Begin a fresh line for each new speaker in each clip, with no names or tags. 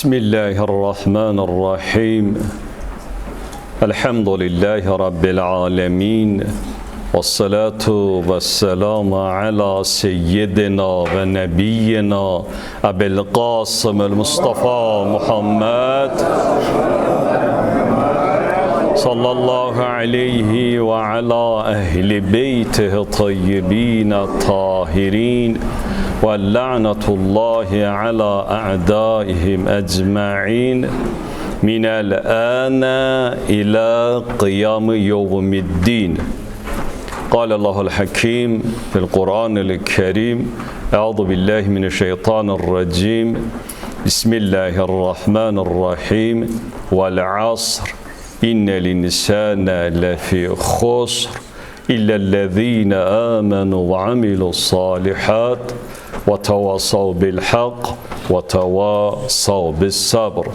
بسم الله الرحمن الرحيم الحمد لله رب العالمين والصلاة والسلام على سيدنا ونبينا أبي القاسم المصطفى محمد صلى الله عليه وعلى أهل بيته الطيبين الطاهرين واللعنة الله على أعدائهم أجمعين. من الآن إلى قيام يوم الدين. قال الله الحكيم في القرآن الكريم أعوذ بالله من الشيطان الرجيم. بسم الله الرحمن الرحيم. والعصر İnnel insane lefi khusr illellezine amenu ve amilu salihat ve tevasav bil hak ve tevasav bis sabr.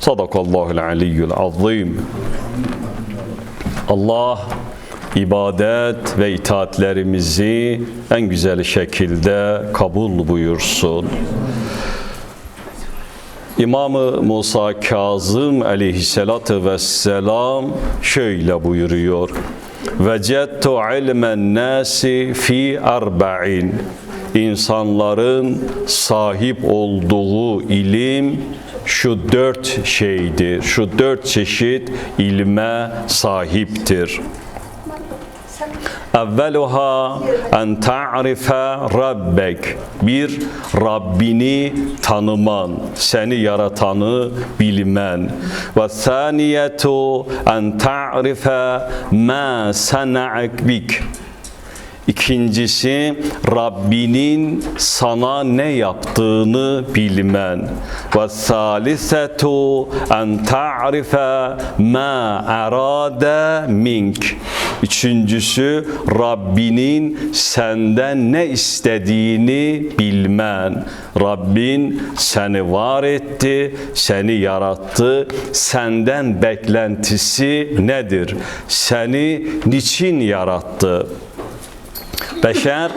Sadakallahul aliyyul azim. Allah ibadet ve itaatlerimizi en güzel şekilde kabul buyursun. İmamı Musa Kazım aleyhissalatü vesselam şöyle buyuruyor. Vecettu ilmen nasi fi arba'in. İnsanların sahip olduğu ilim şu dört şeydir. Şu dört çeşit ilme sahiptir. Evveluha en ta'rife rabbek. Bir, Rabbini tanıman, seni yaratanı bilmen. Ve thaniyetu en ta'rife ma sana'ak bik. İkincisi Rabbinin sana ne yaptığını bilmen. Ve salisetu en ta'rife ma arada mink. Üçüncüsü Rabbinin senden ne istediğini bilmen. Rabbin seni var etti, seni yarattı. Senden beklentisi nedir? Seni niçin yarattı? Beşer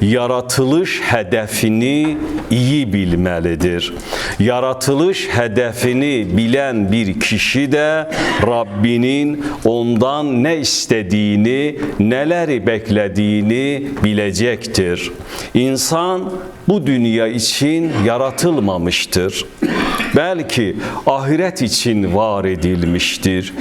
yaratılış hedefini iyi bilmelidir. Yaratılış hedefini bilen bir kişi de Rabbinin ondan ne istediğini, neleri beklediğini bilecektir. İnsan bu dünya için yaratılmamıştır. Belki ahiret için var edilmiştir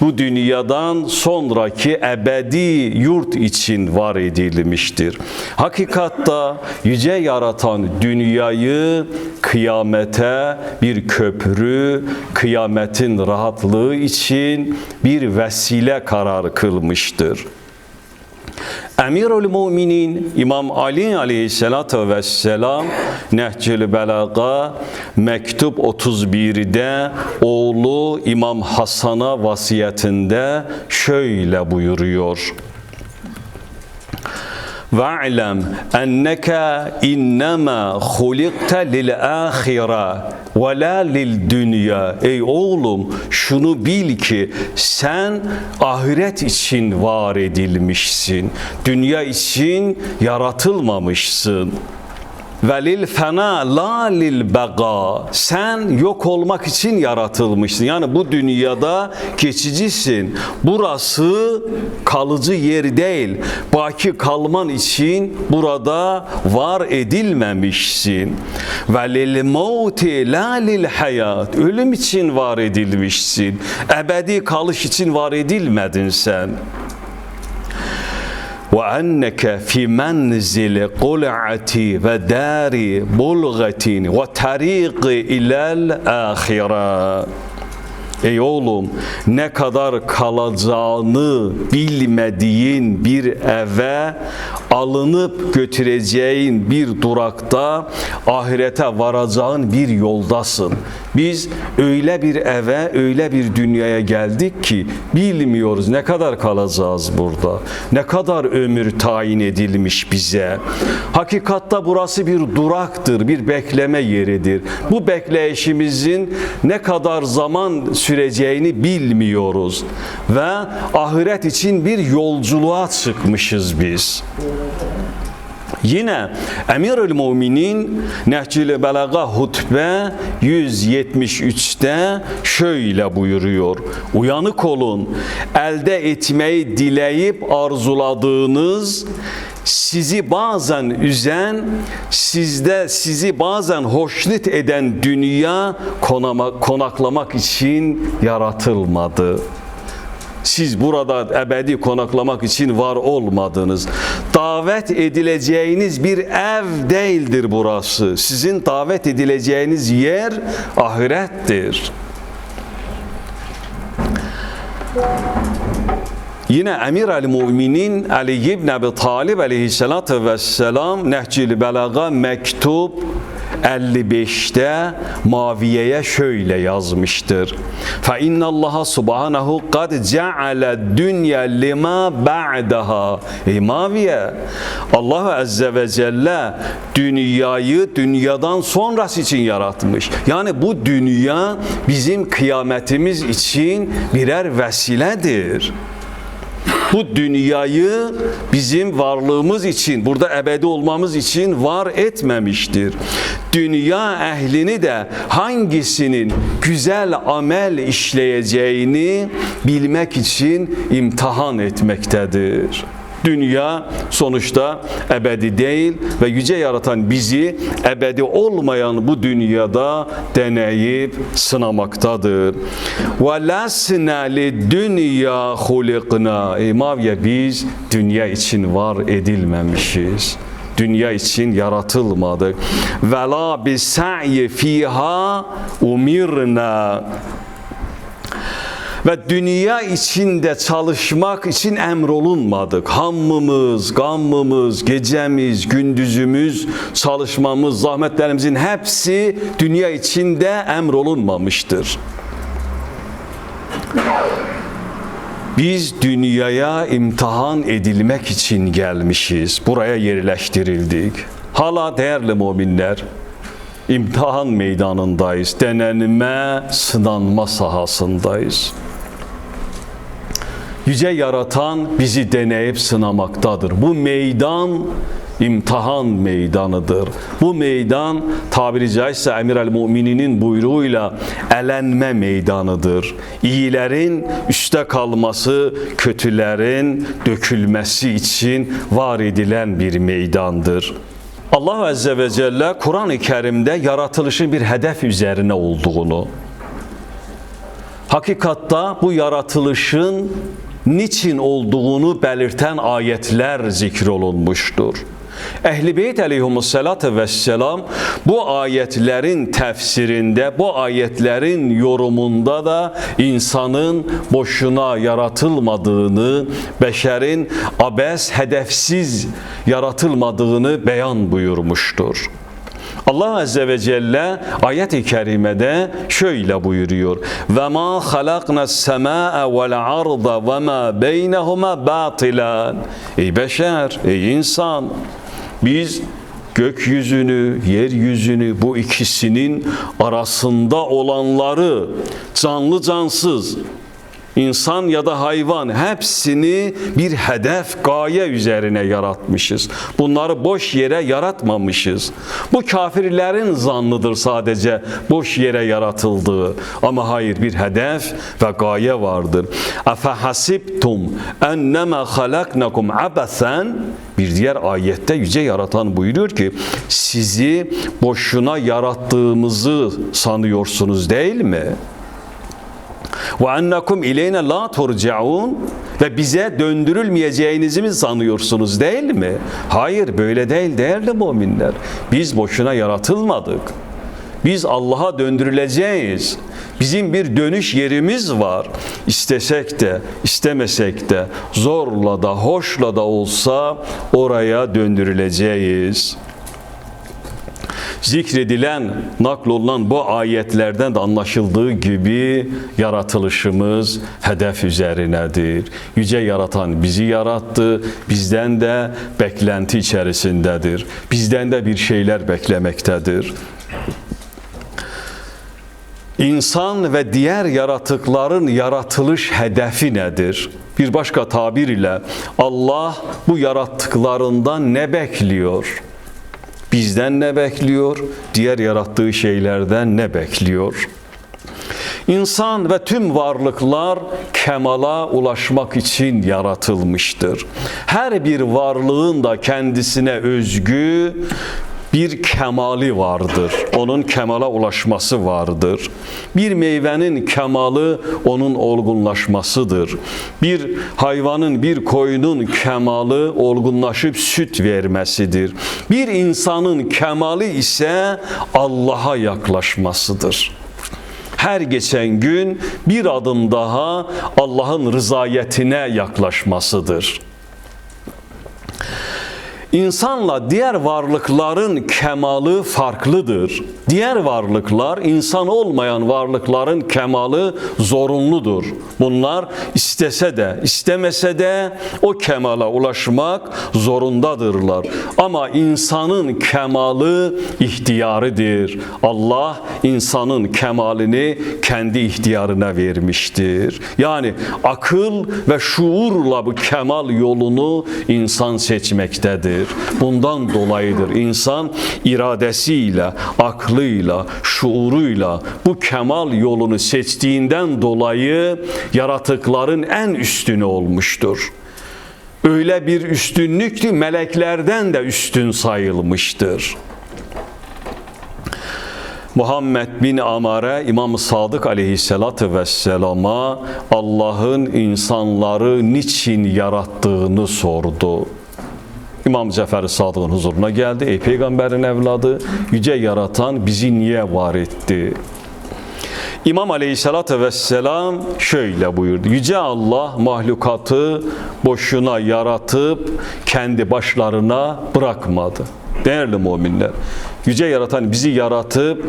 bu dünyadan sonraki ebedi yurt için var edilmiştir. Hakikatta yüce yaratan dünyayı kıyamete bir köprü, kıyametin rahatlığı için bir vesile karar kılmıştır. Emirül Müminin İmam Ali aleyhissalatu vesselam Nehcül Belaga mektup 31'de oğlu İmam Hasan'a vasiyetinde şöyle buyuruyor. Hulikte lil ahire ve la lil dünya. Ey oğlum şunu bil ki sen ahiret için var edilmişsin. Dünya için yaratılmamışsın. Velil fena la lil bega. Sen yok olmak için yaratılmışsın. Yani bu dünyada geçicisin. Burası kalıcı yer değil. Baki kalman için burada var edilmemişsin. Velil mauti la lil hayat. Ölüm için var edilmişsin. Ebedi kalış için var edilmedin sen. وأنك في منزل قلعة ودار بلغة وطريق إلى الآخرة. Ey oğlum ne kadar kalacağını bilmediğin bir eve alınıp götüreceğin bir durakta ahirete varacağın bir yoldasın. Biz öyle bir eve, öyle bir dünyaya geldik ki bilmiyoruz ne kadar kalacağız burada. Ne kadar ömür tayin edilmiş bize. Hakikatta burası bir duraktır, bir bekleme yeridir. Bu bekleyişimizin ne kadar zaman süreceğini bilmiyoruz. Ve ahiret için bir yolculuğa çıkmışız biz. Yine Emirül Müminin Nehcül Belaga hutbe 173'te şöyle buyuruyor. Uyanık olun. Elde etmeyi dileyip arzuladığınız sizi bazen üzen, sizde sizi bazen hoşnut eden dünya konama, konaklamak için yaratılmadı. Siz burada ebedi konaklamak için var olmadınız. Davet edileceğiniz bir ev değildir burası. Sizin davet edileceğiniz yer ahirettir. Yine Emir el Müminin Ali ibn Abi Talib aleyhissalatü vesselam Nehcül Belaga mektup 55'te Maviye'ye şöyle yazmıştır. Fe innallaha subhanahu kad ceale dünya lima ba'daha. Ey Maviye Allah Azze ve Celle dünyayı dünyadan sonrası için yaratmış. Yani bu dünya bizim kıyametimiz için birer vesiledir bu dünyayı bizim varlığımız için, burada ebedi olmamız için var etmemiştir. Dünya ehlini de hangisinin güzel amel işleyeceğini bilmek için imtihan etmektedir. Dünya sonuçta ebedi değil ve yüce yaratan bizi ebedi olmayan bu dünyada deneyip sınamaktadır. Ve lasna li dünya hulikna. Maviye biz dünya için var edilmemişiz. Dünya için yaratılmadık. Ve la bi sa'yi fiha umirna ve dünya içinde çalışmak için emrolunmadık. Hammımız, gammımız, gecemiz, gündüzümüz, çalışmamız, zahmetlerimizin hepsi dünya içinde emrolunmamıştır. Biz dünyaya imtihan edilmek için gelmişiz. Buraya yerleştirildik. Hala değerli müminler, imtihan meydanındayız. Denenme, sınanma sahasındayız. Yüce yaratan bizi deneyip sınamaktadır. Bu meydan imtihan meydanıdır. Bu meydan tabiri caizse Emir el Mumininin buyruğuyla elenme meydanıdır. İyilerin üste kalması, kötülerin dökülmesi için var edilen bir meydandır. Allah Azze ve Celle Kur'an-ı Kerim'de yaratılışın bir hedef üzerine olduğunu, hakikatta bu yaratılışın niçin olduğunu belirten ayetler zikrolunmuştur. Ehl-i Beyt aleyhimussalatu vesselam bu ayetlerin tefsirinde, bu ayetlerin yorumunda da insanın boşuna yaratılmadığını, beşerin abes, hedefsiz yaratılmadığını beyan buyurmuştur. Allah Azze ve Celle ayet-i kerimede şöyle buyuruyor. Ve ma halakna semaa vel arda ve ma beynehuma batilan. Ey beşer, ey insan biz gökyüzünü, yeryüzünü bu ikisinin arasında olanları canlı cansız insan ya da hayvan hepsini bir hedef, gaye üzerine yaratmışız. Bunları boş yere yaratmamışız. Bu kafirlerin zannıdır sadece boş yere yaratıldığı. Ama hayır bir hedef ve gaye vardır. Efe hasibtum ennema halaknakum abasen bir diğer ayette yüce yaratan buyuruyor ki sizi boşuna yarattığımızı sanıyorsunuz değil mi? Ve ennekum ileyne la turcaun ve bize döndürülmeyeceğinizi mi sanıyorsunuz değil mi? Hayır böyle değil değerli müminler. Biz boşuna yaratılmadık. Biz Allah'a döndürüleceğiz. Bizim bir dönüş yerimiz var. İstesek de, istemesek de, zorla da, hoşla da olsa oraya döndürüleceğiz zikredilen, naklolunan bu ayetlerden de anlaşıldığı gibi yaratılışımız hedef üzerinedir. Yüce yaratan bizi yarattı, bizden de beklenti içerisindedir. Bizden de bir şeyler beklemektedir. İnsan ve diğer yaratıkların yaratılış hedefi nedir? Bir başka tabir ile Allah bu yarattıklarından ne bekliyor? Bizden ne bekliyor? Diğer yarattığı şeylerden ne bekliyor? İnsan ve tüm varlıklar kemala ulaşmak için yaratılmıştır. Her bir varlığın da kendisine özgü bir kemali vardır. Onun kemala ulaşması vardır. Bir meyvenin kemalı onun olgunlaşmasıdır. Bir hayvanın, bir koyunun kemalı olgunlaşıp süt vermesidir. Bir insanın kemali ise Allah'a yaklaşmasıdır her geçen gün bir adım daha Allah'ın rızayetine yaklaşmasıdır. İnsanla diğer varlıkların kemalı farklıdır. Diğer varlıklar insan olmayan varlıkların kemalı zorunludur. Bunlar istese de istemese de o kemala ulaşmak zorundadırlar. Ama insanın kemalı ihtiyarıdır. Allah insanın kemalini kendi ihtiyarına vermiştir. Yani akıl ve şuurla bu kemal yolunu insan seçmektedir. Bundan dolayıdır insan iradesiyle, aklıyla, şuuruyla bu kemal yolunu seçtiğinden dolayı yaratıkların en üstünü olmuştur. Öyle bir üstünlük ki meleklerden de üstün sayılmıştır. Muhammed bin Amare İmam Sadık aleyhissalatü vesselama Allah'ın insanları niçin yarattığını sordu. İmam Cəfər Sadıqın huzuruna geldi. Ey peygamberin evladı, yüce yaratan bizi niye var etti? İmam Aleyhisselatü Vesselam şöyle buyurdu. Yüce Allah mahlukatı boşuna yaratıp kendi başlarına bırakmadı. Değerli müminler, yüce yaratan bizi yaratıp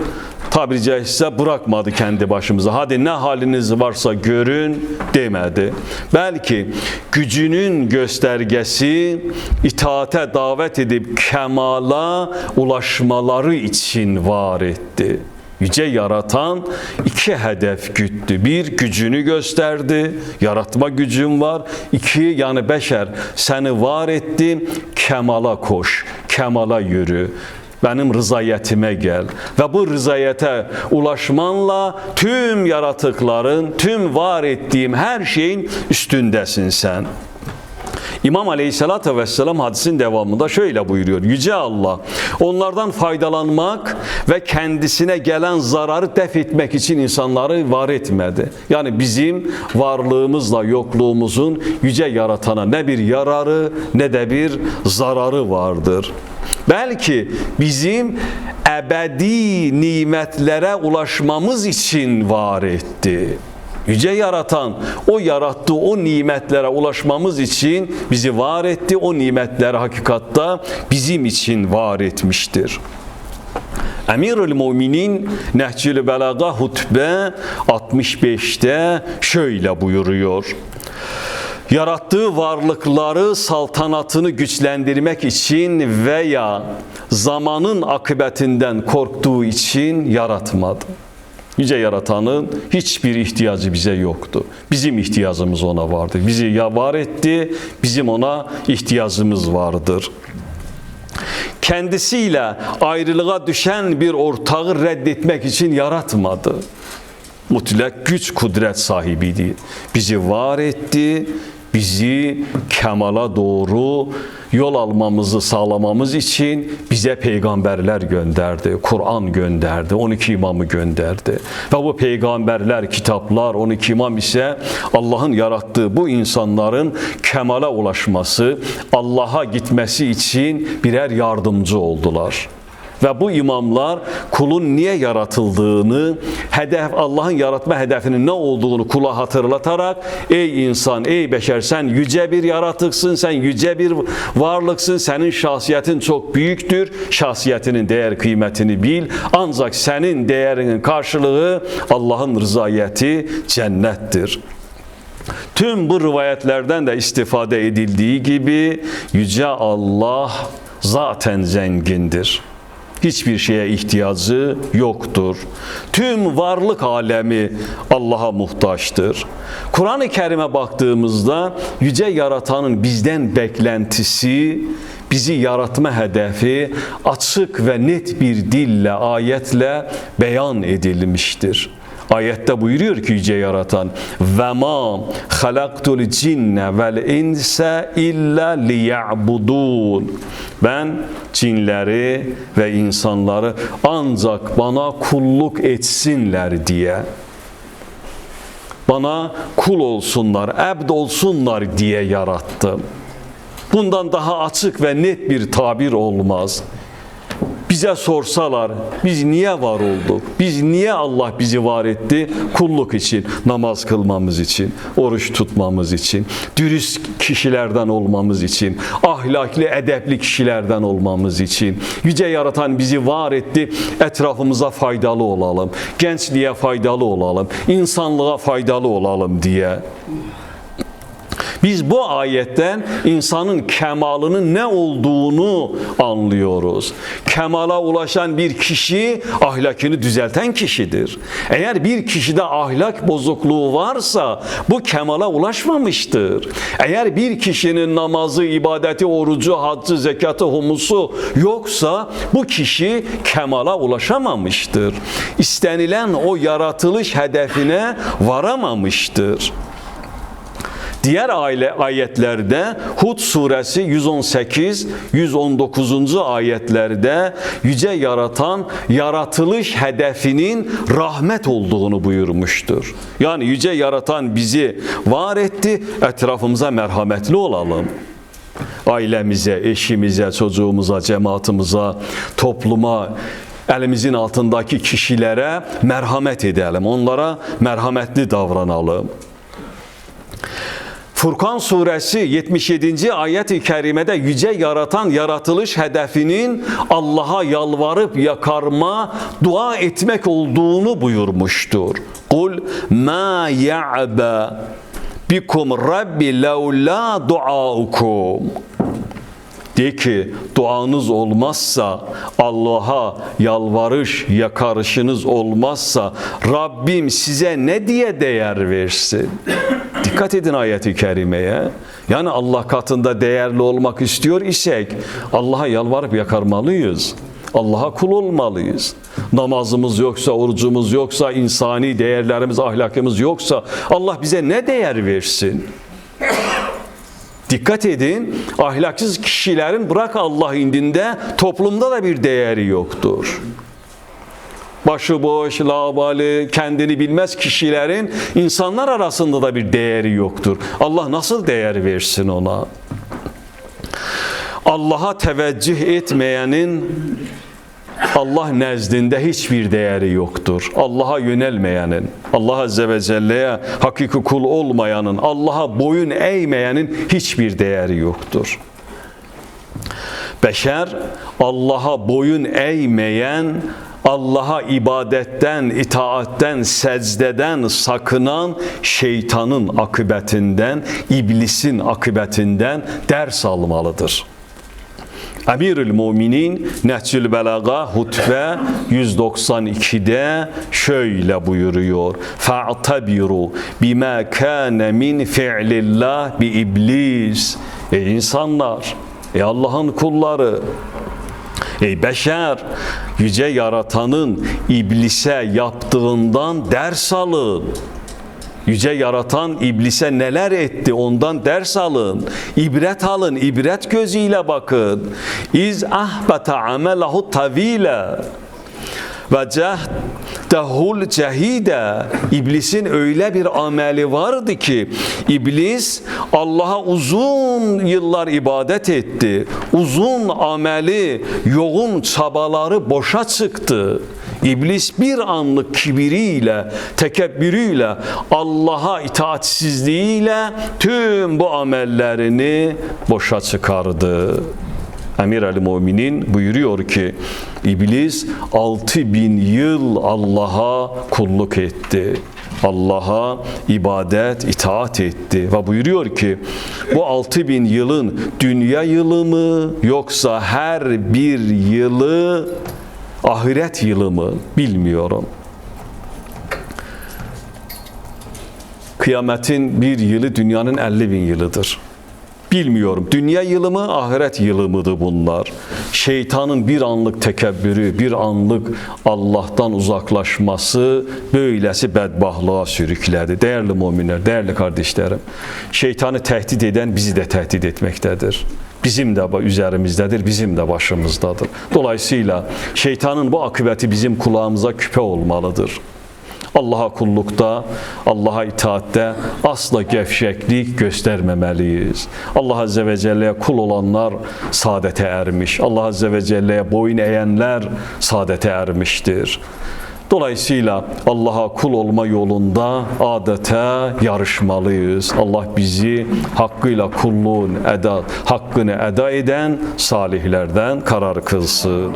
tabiri caizse bırakmadı kendi başımıza. Hadi ne haliniz varsa görün demedi. Belki gücünün göstergesi itaate davet edip kemala ulaşmaları için var etti. Yüce yaratan iki hedef güttü. Bir gücünü gösterdi. Yaratma gücün var. İki yani beşer seni var etti. Kemala koş. Kemala yürü benim rızayetime gel. Ve bu rızayete ulaşmanla tüm yaratıkların, tüm var ettiğim her şeyin üstündesin sen. İmam Aleyhisselatü Vesselam hadisin devamında şöyle buyuruyor. Yüce Allah onlardan faydalanmak ve kendisine gelen zararı def etmek için insanları var etmedi. Yani bizim varlığımızla yokluğumuzun yüce yaratana ne bir yararı ne de bir zararı vardır. Belki bizim ebedi nimetlere ulaşmamız için var etti. Yüce yaratan o yarattığı o nimetlere ulaşmamız için bizi var etti. O nimetleri hakikatta bizim için var etmiştir. Emirül Müminin Nehcül Belaga hutbe 65'te şöyle buyuruyor. Yarattığı varlıkları saltanatını güçlendirmek için veya zamanın akıbetinden korktuğu için yaratmadı. Yüce Yaratan'ın hiçbir ihtiyacı bize yoktu. Bizim ihtiyacımız ona vardı. Bizi ya var etti, bizim ona ihtiyacımız vardır. Kendisiyle ayrılığa düşen bir ortağı reddetmek için yaratmadı. Mutlak güç kudret sahibiydi. Bizi var etti, bizi kemala doğru yol almamızı sağlamamız için bize peygamberler gönderdi, Kur'an gönderdi, 12 imamı gönderdi. Ve bu peygamberler, kitaplar, 12 imam ise Allah'ın yarattığı bu insanların kemala ulaşması, Allah'a gitmesi için birer yardımcı oldular. Ve bu imamlar kulun niye yaratıldığını, hedef Allah'ın yaratma hedefinin ne olduğunu kula hatırlatarak ey insan, ey beşer sen yüce bir yaratıksın, sen yüce bir varlıksın, senin şahsiyetin çok büyüktür. Şahsiyetinin değer kıymetini bil. Ancak senin değerinin karşılığı Allah'ın rızayeti cennettir. Tüm bu rivayetlerden de istifade edildiği gibi yüce Allah zaten zengindir. Hiçbir şeye ihtiyacı yoktur. Tüm varlık alemi Allah'a muhtaçtır. Kur'an-ı Kerim'e baktığımızda yüce yaratanın bizden beklentisi, bizi yaratma hedefi açık ve net bir dille, ayetle beyan edilmiştir. Ayette buyuruyor ki yüce yaratan ve ma halaktul cinne vel insa illa liya'budun. Ben cinleri ve insanları ancak bana kulluk etsinler diye bana kul olsunlar, ebd olsunlar diye yarattım. Bundan daha açık ve net bir tabir olmaz. Bize sorsalar biz niye var olduk? Biz niye Allah bizi var etti? Kulluk için, namaz kılmamız için, oruç tutmamız için, dürüst kişilerden olmamız için, ahlaklı, edepli kişilerden olmamız için. Yüce yaratan bizi var etti. Etrafımıza faydalı olalım. Gençliğe faydalı olalım. insanlığa faydalı olalım diye. Biz bu ayetten insanın kemalının ne olduğunu anlıyoruz. Kemala ulaşan bir kişi ahlakını düzelten kişidir. Eğer bir kişide ahlak bozukluğu varsa bu kemala ulaşmamıştır. Eğer bir kişinin namazı, ibadeti, orucu, haccı, zekatı, humusu yoksa bu kişi kemala ulaşamamıştır. İstenilen o yaratılış hedefine varamamıştır. Diğer aile ayetlerde Hud suresi 118 119. ayetlerde yüce yaratan yaratılış hedefinin rahmet olduğunu buyurmuştur. Yani yüce yaratan bizi var etti, etrafımıza merhametli olalım ailemize, eşimize, çocuğumuza, cemaatimize, topluma, elimizin altındaki kişilere merhamet edelim. Onlara merhametli davranalım. Furkan suresi 77. ayet-i kerimede yüce yaratan yaratılış hedefinin Allah'a yalvarıp yakarma, dua etmek olduğunu buyurmuştur. Kul ma ya'be bikum rabbi levla duaukum. De ki duanız olmazsa, Allah'a yalvarış, yakarışınız olmazsa Rabbim size ne diye değer versin? Dikkat edin ayeti kerimeye. Yani Allah katında değerli olmak istiyor isek Allah'a yalvarıp yakarmalıyız. Allah'a kul olmalıyız. Namazımız yoksa, orucumuz yoksa, insani değerlerimiz, ahlakımız yoksa Allah bize ne değer versin? Dikkat edin, ahlaksız kişilerin bırak Allah indinde toplumda da bir değeri yoktur. Başıboş, labali, kendini bilmez kişilerin insanlar arasında da bir değeri yoktur. Allah nasıl değer versin ona? Allah'a teveccüh etmeyenin Allah nezdinde hiçbir değeri yoktur. Allah'a yönelmeyenin, Allah Azze ve Celle'ye hakiki kul olmayanın, Allah'a boyun eğmeyenin hiçbir değeri yoktur. Beşer Allah'a boyun eğmeyen, Allah'a ibadetten, itaatten, secdeden sakınan şeytanın akıbetinden, iblisin akıbetinden ders almalıdır. Emirül Müminin Nehcül Belaga hutbe 192'de şöyle buyuruyor. Fa'tabiru bima kana min fi'lillah bi iblis. Ey insanlar, ey Allah'ın kulları, Ey beşer, yüce yaratanın iblise yaptığından ders alın. Yüce yaratan iblise neler etti ondan ders alın. İbret alın, ibret gözüyle bakın. İz ahbata amelahu tavile ve cehdehul cehide İblisin öyle bir ameli vardı ki iblis Allah'a uzun yıllar ibadet etti. Uzun ameli, yoğun çabaları boşa çıktı. İblis bir anlık kibiriyle, tekebbürüyle, Allah'a itaatsizliğiyle tüm bu amellerini boşa çıkardı. Emir el Müminin buyuruyor ki İblis 6000 yıl Allah'a kulluk etti. Allah'a ibadet, itaat etti ve buyuruyor ki bu 6000 yılın dünya yılı mı yoksa her bir yılı Ahiret yılı mı bilmiyorum. Kıyametin bir yılı dünyanın 50 bin yılıdır. Bilmiyorum. Dünya yılı mı, ahiret yılı mıdır bunlar? Şeytanın bir anlık tekebbürü, bir anlık Allah'tan uzaklaşması böylesi bedbahtlığa sürüklədi. Değerli müminler, değerli kardeşlerim. Şeytanı tehdit eden bizi de tehdit etmektedir. Bizim de üzerimizdədir, bizim de başımızdadır. Dolayısıyla şeytanın bu akıbeti bizim kulağımıza küpe olmalıdır. Allah'a kullukta, Allah'a itaatte asla gevşeklik göstermemeliyiz. Allah Azze ve Celle'ye kul olanlar saadete ermiş. Allah Azze ve Celle'ye boyun eğenler saadete ermiştir. Dolayısıyla Allah'a kul olma yolunda adeta yarışmalıyız. Allah bizi hakkıyla kulluğun eda, hakkını eda eden salihlerden karar kılsın.